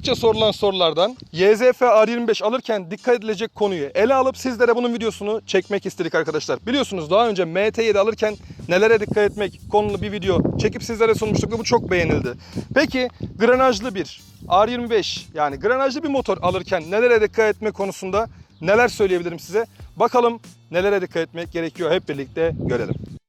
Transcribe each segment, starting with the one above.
Sıkça sorulan sorulardan YZF R25 alırken dikkat edilecek konuyu ele alıp sizlere bunun videosunu çekmek istedik arkadaşlar. Biliyorsunuz daha önce MT7 alırken nelere dikkat etmek konulu bir video çekip sizlere sunmuştuk ve bu çok beğenildi. Peki granajlı bir R25 yani granajlı bir motor alırken nelere dikkat etme konusunda neler söyleyebilirim size? Bakalım nelere dikkat etmek gerekiyor hep birlikte görelim.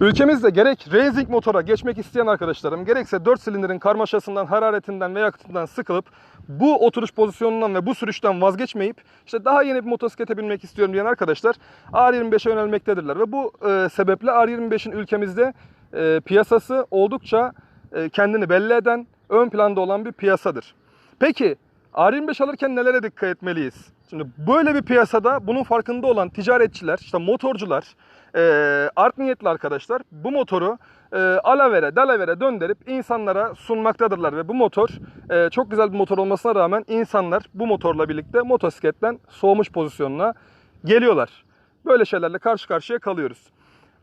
Ülkemizde gerek racing motora geçmek isteyen arkadaşlarım gerekse 4 silindirin karmaşasından, hararetinden ve yakıtından sıkılıp bu oturuş pozisyonundan ve bu sürüşten vazgeçmeyip işte daha yeni bir motosiklete binmek istiyorum diyen arkadaşlar R25'e yönelmektedirler. Ve bu e, sebeple R25'in ülkemizde e, piyasası oldukça e, kendini belli eden, ön planda olan bir piyasadır. Peki R25 alırken nelere dikkat etmeliyiz? Şimdi böyle bir piyasada bunun farkında olan ticaretçiler, işte motorcular, e, art niyetli arkadaşlar bu motoru e, alavere, dalavere döndürüp insanlara sunmaktadırlar. Ve bu motor e, çok güzel bir motor olmasına rağmen insanlar bu motorla birlikte motosikletten soğumuş pozisyonuna geliyorlar. Böyle şeylerle karşı karşıya kalıyoruz.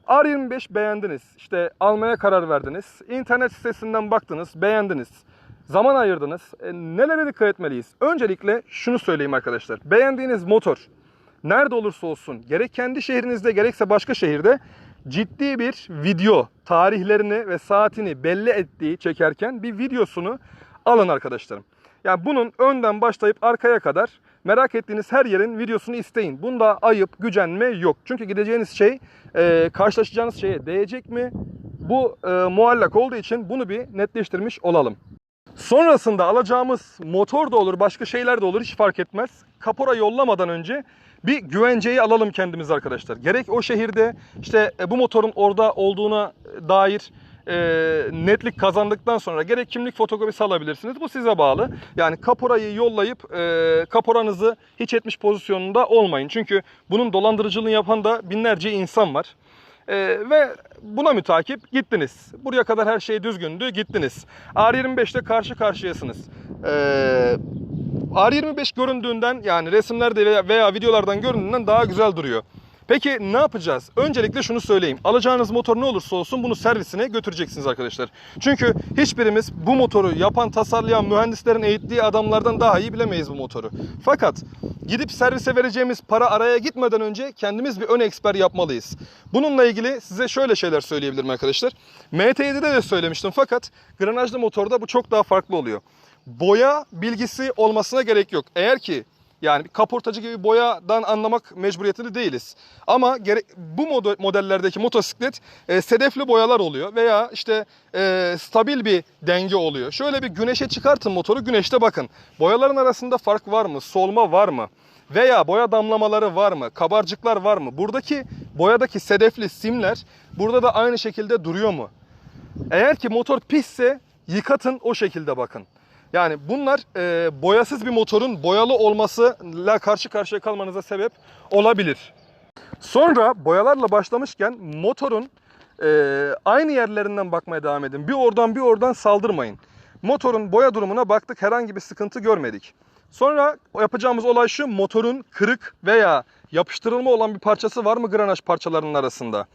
R25 beğendiniz. İşte almaya karar verdiniz. İnternet sitesinden baktınız, beğendiniz. Zaman ayırdınız. E, nelere dikkat etmeliyiz? Öncelikle şunu söyleyeyim arkadaşlar. Beğendiğiniz motor nerede olursa olsun gerek kendi şehrinizde gerekse başka şehirde ciddi bir video tarihlerini ve saatini belli ettiği çekerken bir videosunu alın arkadaşlarım. Yani bunun önden başlayıp arkaya kadar merak ettiğiniz her yerin videosunu isteyin. Bunda ayıp, gücenme yok. Çünkü gideceğiniz şey e, karşılaşacağınız şeye değecek mi? Bu e, muallak olduğu için bunu bir netleştirmiş olalım. Sonrasında alacağımız motor da olur, başka şeyler de olur hiç fark etmez. Kapora yollamadan önce bir güvenceyi alalım kendimiz arkadaşlar. Gerek o şehirde işte e, bu motorun orada olduğuna dair e, netlik kazandıktan sonra gerek kimlik fotokopisi alabilirsiniz. Bu size bağlı. Yani kaporayı yollayıp e, kaporanızı hiç etmiş pozisyonunda olmayın. Çünkü bunun dolandırıcılığını yapan da binlerce insan var. Ee, ve buna mütakip gittiniz. Buraya kadar her şey düzgündü, gittiniz. R25'te karşı karşıyasınız. Ee, R25 göründüğünden yani resimlerde veya, veya videolardan göründüğünden daha güzel duruyor. Peki ne yapacağız? Öncelikle şunu söyleyeyim. Alacağınız motor ne olursa olsun bunu servisine götüreceksiniz arkadaşlar. Çünkü hiçbirimiz bu motoru yapan, tasarlayan mühendislerin eğittiği adamlardan daha iyi bilemeyiz bu motoru. Fakat gidip servise vereceğimiz para araya gitmeden önce kendimiz bir ön eksper yapmalıyız. Bununla ilgili size şöyle şeyler söyleyebilirim arkadaşlar. MT7'de de söylemiştim fakat granajlı motorda bu çok daha farklı oluyor. Boya bilgisi olmasına gerek yok. Eğer ki yani kaportacı gibi boyadan anlamak mecburiyetinde değiliz. Ama bu mod- modellerdeki motosiklet e, sedefli boyalar oluyor veya işte e, stabil bir denge oluyor. Şöyle bir güneşe çıkartın motoru, güneşte bakın. Boyaların arasında fark var mı? Solma var mı? Veya boya damlamaları var mı? Kabarcıklar var mı? Buradaki boyadaki sedefli simler burada da aynı şekilde duruyor mu? Eğer ki motor pisse yıkatın o şekilde bakın. Yani bunlar e, boyasız bir motorun boyalı olmasıyla karşı karşıya kalmanıza sebep olabilir. Sonra boyalarla başlamışken motorun e, aynı yerlerinden bakmaya devam edin. Bir oradan bir oradan saldırmayın. Motorun boya durumuna baktık herhangi bir sıkıntı görmedik. Sonra yapacağımız olay şu motorun kırık veya yapıştırılma olan bir parçası var mı granaj parçalarının arasında?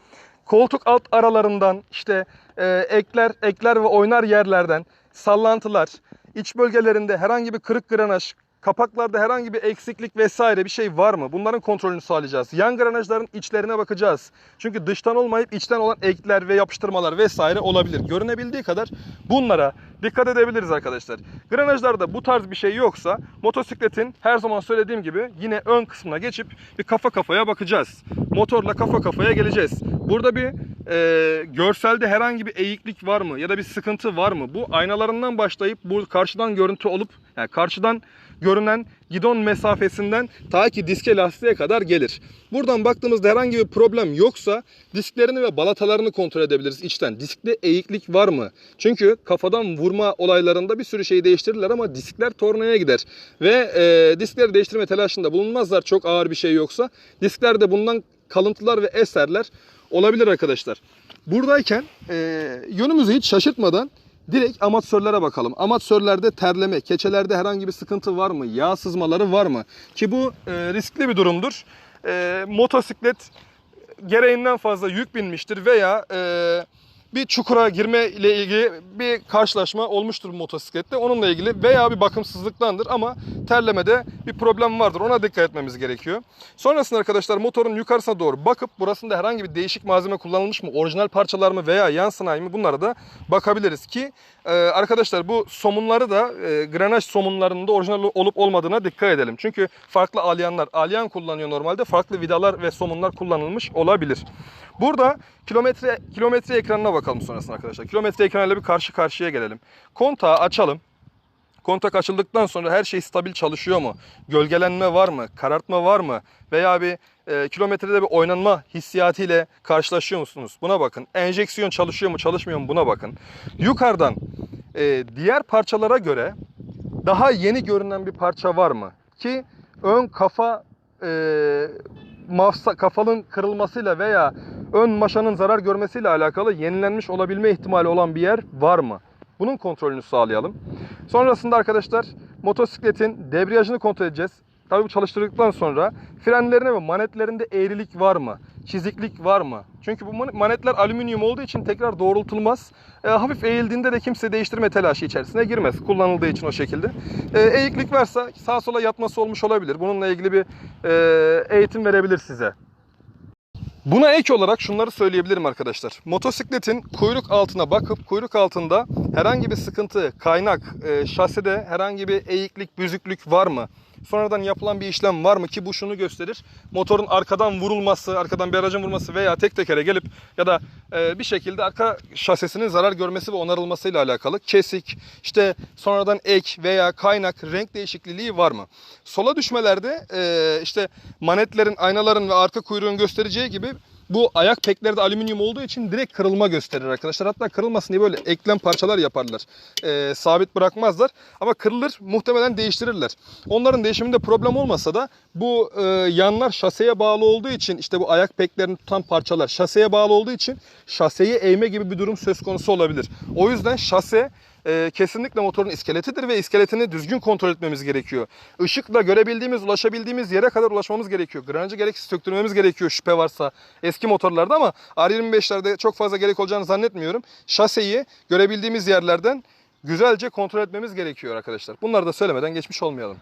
Koltuk alt aralarından işte e, ekler ekler ve oynar yerlerden sallantılar, iç bölgelerinde herhangi bir kırık granaj, kapaklarda herhangi bir eksiklik vesaire bir şey var mı? Bunların kontrolünü sağlayacağız. Yan granajların içlerine bakacağız. Çünkü dıştan olmayıp içten olan ekler ve yapıştırmalar vesaire olabilir. Görünebildiği kadar bunlara dikkat edebiliriz arkadaşlar. Granajlarda bu tarz bir şey yoksa motosikletin her zaman söylediğim gibi yine ön kısmına geçip bir kafa kafaya bakacağız. Motorla kafa kafaya geleceğiz. Burada bir e, görselde herhangi bir eğiklik var mı ya da bir sıkıntı var mı? Bu aynalarından başlayıp bu karşıdan görüntü olup yani karşıdan görünen gidon mesafesinden ta ki diske lastiğe kadar gelir. Buradan baktığımızda herhangi bir problem yoksa disklerini ve balatalarını kontrol edebiliriz içten. Diskte eğiklik var mı? Çünkü kafadan vurma olaylarında bir sürü şeyi değiştirirler ama diskler tornaya gider. Ve e, diskleri değiştirme telaşında bulunmazlar çok ağır bir şey yoksa. Disklerde bundan kalıntılar ve eserler olabilir arkadaşlar. Buradayken e, yönümüzü hiç şaşırtmadan direkt amatörlere bakalım. Amatörlerde terleme, keçelerde herhangi bir sıkıntı var mı? Yağ sızmaları var mı? Ki bu e, riskli bir durumdur. E, motosiklet gereğinden fazla yük binmiştir veya e, bir çukura girme ile ilgili bir karşılaşma olmuştur motosiklette. Onunla ilgili veya bir bakımsızlıktandır ama terlemede bir problem vardır. Ona dikkat etmemiz gerekiyor. Sonrasında arkadaşlar motorun yukarısına doğru bakıp burasında herhangi bir değişik malzeme kullanılmış mı, orijinal parçalar mı veya yan sanayi mi bunlara da bakabiliriz ki e, arkadaşlar bu somunları da e, granaj somunlarının da orijinal olup olmadığına dikkat edelim. Çünkü farklı alyanlar, alyan kullanıyor normalde farklı vidalar ve somunlar kullanılmış olabilir. Burada kilometre kilometre ekranına bakalım sonrasında arkadaşlar. Kilometre ekranıyla bir karşı karşıya gelelim. Kontağı açalım. Kontak açıldıktan sonra her şey stabil çalışıyor mu? Gölgelenme var mı? Karartma var mı? Veya bir e, kilometrede bir oynanma hissiyatıyla karşılaşıyor musunuz? Buna bakın. Enjeksiyon çalışıyor mu çalışmıyor mu? Buna bakın. Yukarıdan e, diğer parçalara göre daha yeni görünen bir parça var mı? Ki ön kafa e, mafsa, kafalın kırılmasıyla veya ön maşanın zarar görmesiyle alakalı yenilenmiş olabilme ihtimali olan bir yer var mı? Bunun kontrolünü sağlayalım. Sonrasında arkadaşlar motosikletin debriyajını kontrol edeceğiz. Tabii bu çalıştırdıktan sonra frenlerine ve manetlerinde eğrilik var mı? Çiziklik var mı? Çünkü bu man- manetler alüminyum olduğu için tekrar doğrultulmaz. E, hafif eğildiğinde de kimse değiştirme telaşı içerisine girmez. Kullanıldığı için o şekilde. E, eğiklik varsa sağa sola yatması olmuş olabilir. Bununla ilgili bir e, eğitim verebilir size. Buna ek olarak şunları söyleyebilirim arkadaşlar. Motosikletin kuyruk altına bakıp kuyruk altında herhangi bir sıkıntı, kaynak, e, şaside herhangi bir eğiklik, büzüklük var mı? Sonradan yapılan bir işlem var mı ki bu şunu gösterir. Motorun arkadan vurulması, arkadan bir aracın vurması veya tek tekere gelip ya da e, bir şekilde arka şasisinin zarar görmesi ve onarılmasıyla alakalı kesik, işte sonradan ek veya kaynak, renk değişikliği var mı? Sola düşmelerde e, işte manetlerin, aynaların ve arka kuyruğun göstereceği gibi bu ayak pekleri de alüminyum olduğu için direkt kırılma gösterir arkadaşlar. Hatta kırılmasın diye böyle eklem parçalar yaparlar. Ee, sabit bırakmazlar. Ama kırılır muhtemelen değiştirirler. Onların değişiminde problem olmasa da bu e, yanlar şaseye bağlı olduğu için işte bu ayak peklerini tutan parçalar şaseye bağlı olduğu için şaseyi eğme gibi bir durum söz konusu olabilir. O yüzden şase e, kesinlikle motorun iskeletidir ve iskeletini düzgün kontrol etmemiz gerekiyor. Işıkla görebildiğimiz, ulaşabildiğimiz yere kadar ulaşmamız gerekiyor. Granajı gereksiz söktürmemiz gerekiyor şüphe varsa eski motorlarda ama R25'lerde çok fazla gerek olacağını zannetmiyorum. Şaseyi görebildiğimiz yerlerden güzelce kontrol etmemiz gerekiyor arkadaşlar. Bunları da söylemeden geçmiş olmayalım.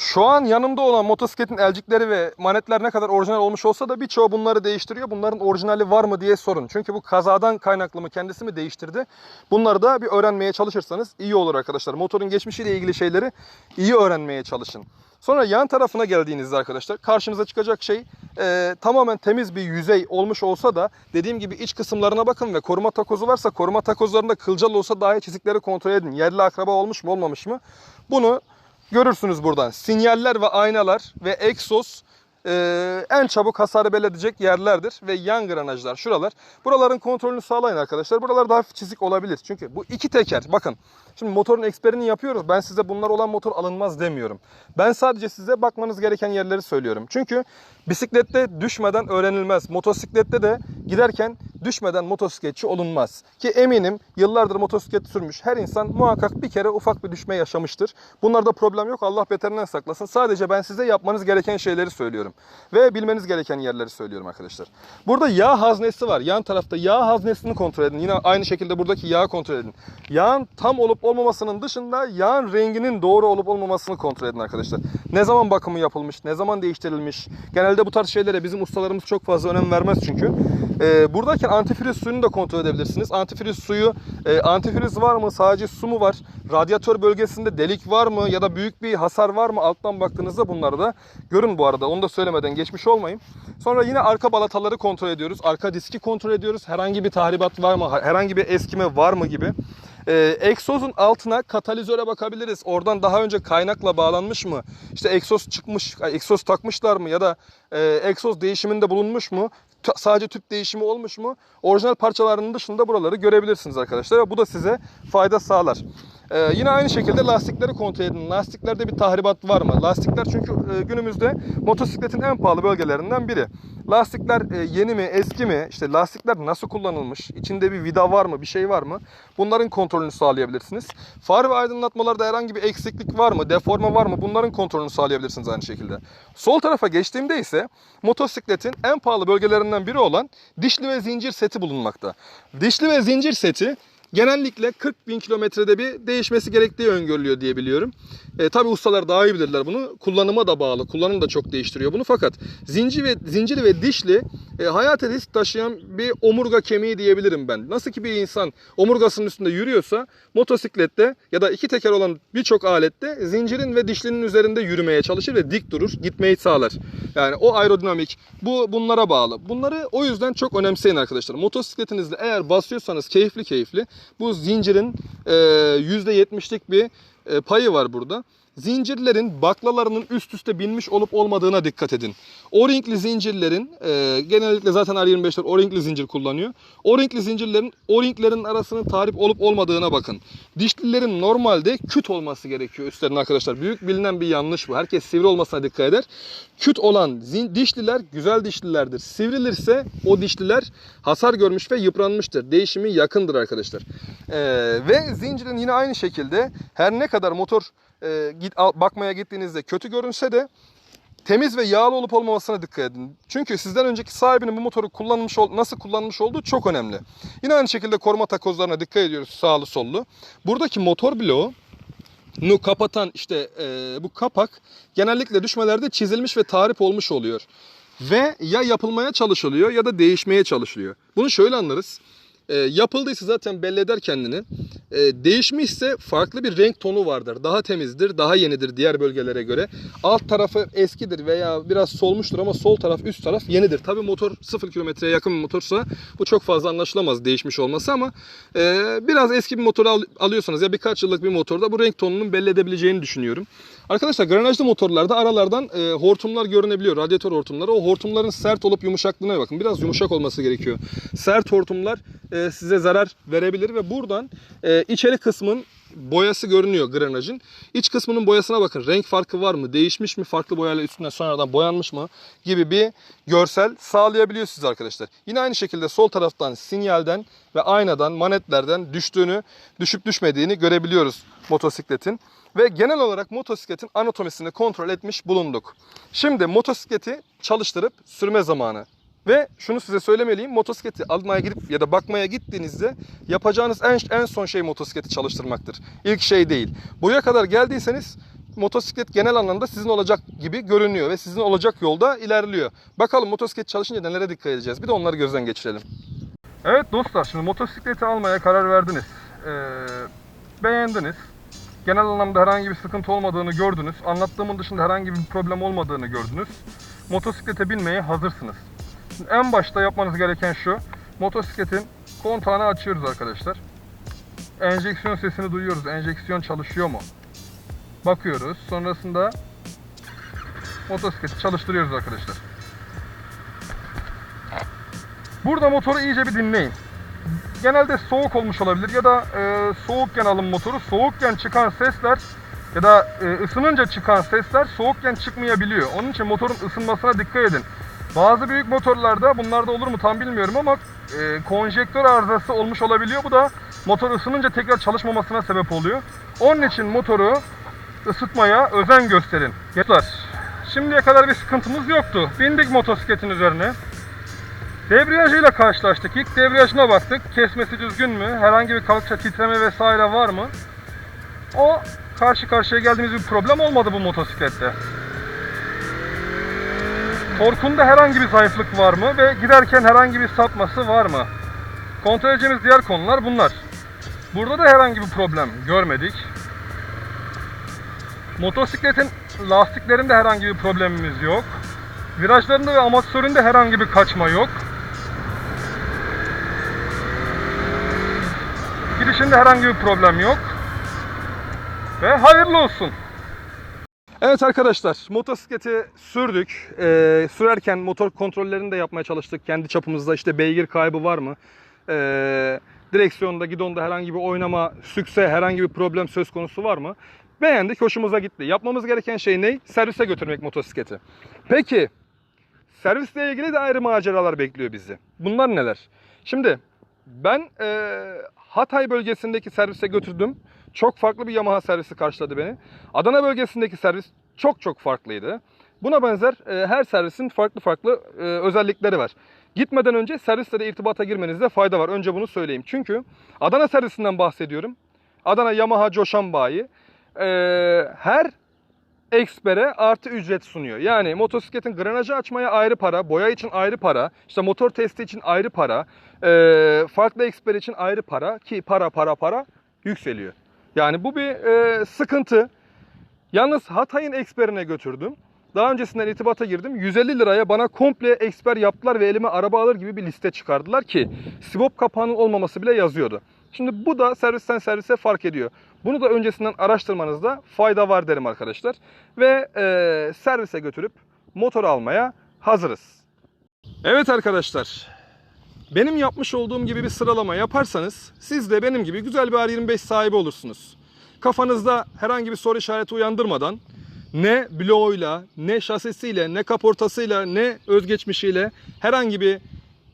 Şu an yanımda olan motosikletin elcikleri ve manetler ne kadar orijinal olmuş olsa da birçoğu bunları değiştiriyor. Bunların orijinali var mı diye sorun. Çünkü bu kazadan kaynaklı mı kendisi mi değiştirdi? Bunları da bir öğrenmeye çalışırsanız iyi olur arkadaşlar. Motorun geçmişiyle ilgili şeyleri iyi öğrenmeye çalışın. Sonra yan tarafına geldiğinizde arkadaşlar karşınıza çıkacak şey e, tamamen temiz bir yüzey olmuş olsa da dediğim gibi iç kısımlarına bakın ve koruma takozu varsa koruma takozlarında kılcal olsa dahi çizikleri kontrol edin. Yerli akraba olmuş mu olmamış mı? Bunu görürsünüz buradan. Sinyaller ve aynalar ve egzoz e, en çabuk hasarı belli edecek yerlerdir ve yan granajlar şuralar. Buraların kontrolünü sağlayın arkadaşlar. Buralarda hafif çizik olabilir. Çünkü bu iki teker bakın. Şimdi motorun eksperini yapıyoruz. Ben size bunlar olan motor alınmaz demiyorum. Ben sadece size bakmanız gereken yerleri söylüyorum. Çünkü bisiklette düşmeden öğrenilmez. Motosiklette de giderken düşmeden motosikletçi olunmaz. Ki eminim yıllardır motosiklet sürmüş her insan muhakkak bir kere ufak bir düşme yaşamıştır. Bunlarda problem yok. Allah beterinden saklasın. Sadece ben size yapmanız gereken şeyleri söylüyorum. Ve bilmeniz gereken yerleri söylüyorum arkadaşlar. Burada yağ haznesi var. Yan tarafta yağ haznesini kontrol edin. Yine aynı şekilde buradaki yağı kontrol edin. Yağın tam olup olmamasının dışında yağın renginin doğru olup olmamasını kontrol edin arkadaşlar. Ne zaman bakımı yapılmış, ne zaman değiştirilmiş. Genelde bu tarz şeylere bizim ustalarımız çok fazla önem vermez çünkü. Ee, buradayken antifriz suyunu da kontrol edebilirsiniz. Antifriz suyu, e, antifriz var mı? Sadece su mu var? Radyatör bölgesinde delik var mı? Ya da büyük bir hasar var mı? Alttan baktığınızda bunları da görün bu arada. Onu da söylemeden geçmiş olmayın. Sonra yine arka balataları kontrol ediyoruz. Arka diski kontrol ediyoruz. Herhangi bir tahribat var mı? Herhangi bir eskime var mı gibi. Ee, egzozun altına katalizöre bakabiliriz. Oradan daha önce kaynakla bağlanmış mı? İşte egzoz çıkmış, egzoz takmışlar mı? Ya da e, egzoz değişiminde bulunmuş mu? T- sadece tüp değişimi olmuş mu? Orijinal parçalarının dışında buraları görebilirsiniz arkadaşlar. Ve bu da size fayda sağlar. Ee, yine aynı şekilde lastikleri kontrol edin. Lastiklerde bir tahribat var mı? Lastikler çünkü e, günümüzde motosikletin en pahalı bölgelerinden biri. Lastikler e, yeni mi, eski mi? İşte lastikler nasıl kullanılmış? İçinde bir vida var mı, bir şey var mı? Bunların kontrolünü sağlayabilirsiniz. Far ve aydınlatmalarda herhangi bir eksiklik var mı, deforme var mı? Bunların kontrolünü sağlayabilirsiniz aynı şekilde. Sol tarafa geçtiğimde ise motosikletin en pahalı bölgelerinden biri olan dişli ve zincir seti bulunmakta. Dişli ve zincir seti genellikle 40 bin kilometrede bir değişmesi gerektiği öngörülüyor diye biliyorum. E, tabii ustalar daha iyi bilirler bunu. Kullanıma da bağlı. Kullanım da çok değiştiriyor bunu. Fakat zincir ve zinciri ve dişli e, hayata risk taşıyan bir omurga kemiği diyebilirim ben. Nasıl ki bir insan omurgasının üstünde yürüyorsa motosiklette ya da iki teker olan birçok alette zincirin ve dişlinin üzerinde yürümeye çalışır ve dik durur, gitmeyi sağlar. Yani o aerodinamik bu bunlara bağlı. Bunları o yüzden çok önemseyin arkadaşlar. Motosikletinizde eğer basıyorsanız keyifli keyifli bu zincirin e, %70'lik bir payı var burada. Zincirlerin baklalarının üst üste binmiş olup olmadığına dikkat edin. O-ringli zincirlerin e, genellikle zaten R25'ler O-ringli zincir kullanıyor. O-ringli zincirlerin O-ringlerin arasının tarif olup olmadığına bakın. Dişlilerin normalde küt olması gerekiyor üstlerine arkadaşlar. Büyük bilinen bir yanlış bu. Herkes sivri olmasına dikkat eder. Küt olan dişliler güzel dişlilerdir. Sivrilirse o dişliler hasar görmüş ve yıpranmıştır. Değişimi yakındır arkadaşlar. E, ve zincirin yine aynı şekilde her ne kadar motor e, git, al- bakmaya gittiğinizde kötü görünse de temiz ve yağlı olup olmamasına dikkat edin. Çünkü sizden önceki sahibinin bu motoru kullanmış ol- nasıl kullanmış olduğu çok önemli. Yine aynı şekilde koruma takozlarına dikkat ediyoruz sağlı sollu. Buradaki motor bloğu nu kapatan işte e, bu kapak genellikle düşmelerde çizilmiş ve tarif olmuş oluyor. Ve ya yapılmaya çalışılıyor ya da değişmeye çalışılıyor. Bunu şöyle anlarız. E, yapıldıysa zaten belli eder kendini. E, değişmişse farklı bir renk tonu vardır. Daha temizdir, daha yenidir diğer bölgelere göre. Alt tarafı eskidir veya biraz solmuştur ama sol taraf üst taraf yenidir. Tabii motor 0 kilometreye yakın bir motorsa bu çok fazla anlaşılamaz değişmiş olması ama e, biraz eski bir motor al- alıyorsanız ya birkaç yıllık bir motorda bu renk tonunun belli edebileceğini düşünüyorum. Arkadaşlar granajlı motorlarda aralardan e, hortumlar görünebiliyor. Radyatör hortumları. O hortumların sert olup yumuşaklığına bakın. Biraz yumuşak olması gerekiyor. Sert hortumlar e, size zarar verebilir ve buradan e, içeri kısmın boyası görünüyor granajın. İç kısmının boyasına bakın. Renk farkı var mı? Değişmiş mi? Farklı boyayla üstüne sonradan boyanmış mı? Gibi bir görsel sağlayabiliyor size arkadaşlar. Yine aynı şekilde sol taraftan sinyalden ve aynadan, manetlerden düştüğünü, düşüp düşmediğini görebiliyoruz motosikletin. Ve genel olarak motosikletin anatomisini kontrol etmiş bulunduk. Şimdi motosikleti çalıştırıp sürme zamanı. Ve şunu size söylemeliyim. Motosikleti almaya gidip ya da bakmaya gittiğinizde yapacağınız en, en son şey motosikleti çalıştırmaktır. İlk şey değil. Buraya kadar geldiyseniz motosiklet genel anlamda sizin olacak gibi görünüyor ve sizin olacak yolda ilerliyor. Bakalım motosiklet çalışınca nelere dikkat edeceğiz. Bir de onları gözden geçirelim. Evet dostlar şimdi motosikleti almaya karar verdiniz. Ee, beğendiniz. Genel anlamda herhangi bir sıkıntı olmadığını gördünüz. Anlattığımın dışında herhangi bir problem olmadığını gördünüz. Motosiklete binmeye hazırsınız. Şimdi en başta yapmanız gereken şu. Motosikletin kontağını açıyoruz arkadaşlar. Enjeksiyon sesini duyuyoruz. Enjeksiyon çalışıyor mu? Bakıyoruz. Sonrasında motosikleti çalıştırıyoruz arkadaşlar. Burada motoru iyice bir dinleyin. Genelde soğuk olmuş olabilir ya da e, soğukken alın motoru. Soğukken çıkan sesler ya da e, ısınınca çıkan sesler soğukken çıkmayabiliyor. Onun için motorun ısınmasına dikkat edin. Bazı büyük motorlarda bunlarda olur mu tam bilmiyorum ama e, konjektör arızası olmuş olabiliyor. Bu da motor ısınınca tekrar çalışmamasına sebep oluyor. Onun için motoru ısıtmaya özen gösterin. Gençler, şimdiye kadar bir sıkıntımız yoktu. Bindik motosikletin üzerine. Debriyajıyla karşılaştık. İlk debriyajına baktık. Kesmesi düzgün mü? Herhangi bir kalkışa titreme vesaire var mı? O karşı karşıya geldiğimiz bir problem olmadı bu motosiklette. Torkunda herhangi bir zayıflık var mı ve giderken herhangi bir sapması var mı? Kontrol edeceğimiz diğer konular bunlar. Burada da herhangi bir problem görmedik. Motosikletin lastiklerinde herhangi bir problemimiz yok. Virajlarında ve amatöründe herhangi bir kaçma yok. Girişinde herhangi bir problem yok. Ve hayırlı olsun. Evet arkadaşlar motosikleti sürdük. Ee, sürerken motor kontrollerini de yapmaya çalıştık. Kendi çapımızda işte beygir kaybı var mı? Ee, direksiyonda, gidonda herhangi bir oynama, sükse, herhangi bir problem söz konusu var mı? Beğendik, hoşumuza gitti. Yapmamız gereken şey ne? Servise götürmek motosikleti. Peki, servisle ilgili de ayrı maceralar bekliyor bizi. Bunlar neler? Şimdi ben eee, Hatay bölgesindeki servise götürdüm. Çok farklı bir Yamaha servisi karşıladı beni. Adana bölgesindeki servis çok çok farklıydı. Buna benzer e, her servisin farklı farklı e, özellikleri var. Gitmeden önce servisle de irtibata girmenizde fayda var. Önce bunu söyleyeyim. Çünkü Adana servisinden bahsediyorum. Adana Yamaha Coşan Bayi. E, her ekspere artı ücret sunuyor. Yani motosikletin granajı açmaya ayrı para, boya için ayrı para, işte motor testi için ayrı para, e, farklı eksper için ayrı para ki para para para yükseliyor. Yani bu bir e, sıkıntı. Yalnız Hatay'ın eksperine götürdüm. Daha öncesinden irtibata girdim. 150 liraya bana komple eksper yaptılar ve elime araba alır gibi bir liste çıkardılar ki sibop kapağının olmaması bile yazıyordu. Şimdi bu da servisten servise fark ediyor. Bunu da öncesinden araştırmanızda fayda var derim arkadaşlar. Ve e, servise götürüp motor almaya hazırız. Evet arkadaşlar. Benim yapmış olduğum gibi bir sıralama yaparsanız siz de benim gibi güzel bir R25 sahibi olursunuz. Kafanızda herhangi bir soru işareti uyandırmadan ne bloğuyla, ne şasisiyle, ne kaportasıyla, ne özgeçmişiyle herhangi bir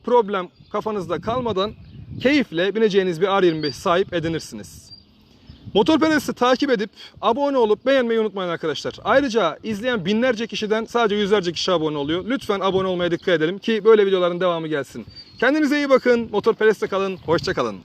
problem kafanızda kalmadan keyifle bineceğiniz bir R25 sahip edinirsiniz. Motorperest'i takip edip abone olup beğenmeyi unutmayın arkadaşlar. Ayrıca izleyen binlerce kişiden sadece yüzlerce kişi abone oluyor. Lütfen abone olmaya dikkat edelim ki böyle videoların devamı gelsin. Kendinize iyi bakın. Motorperest'te kalın. Hoşça kalın.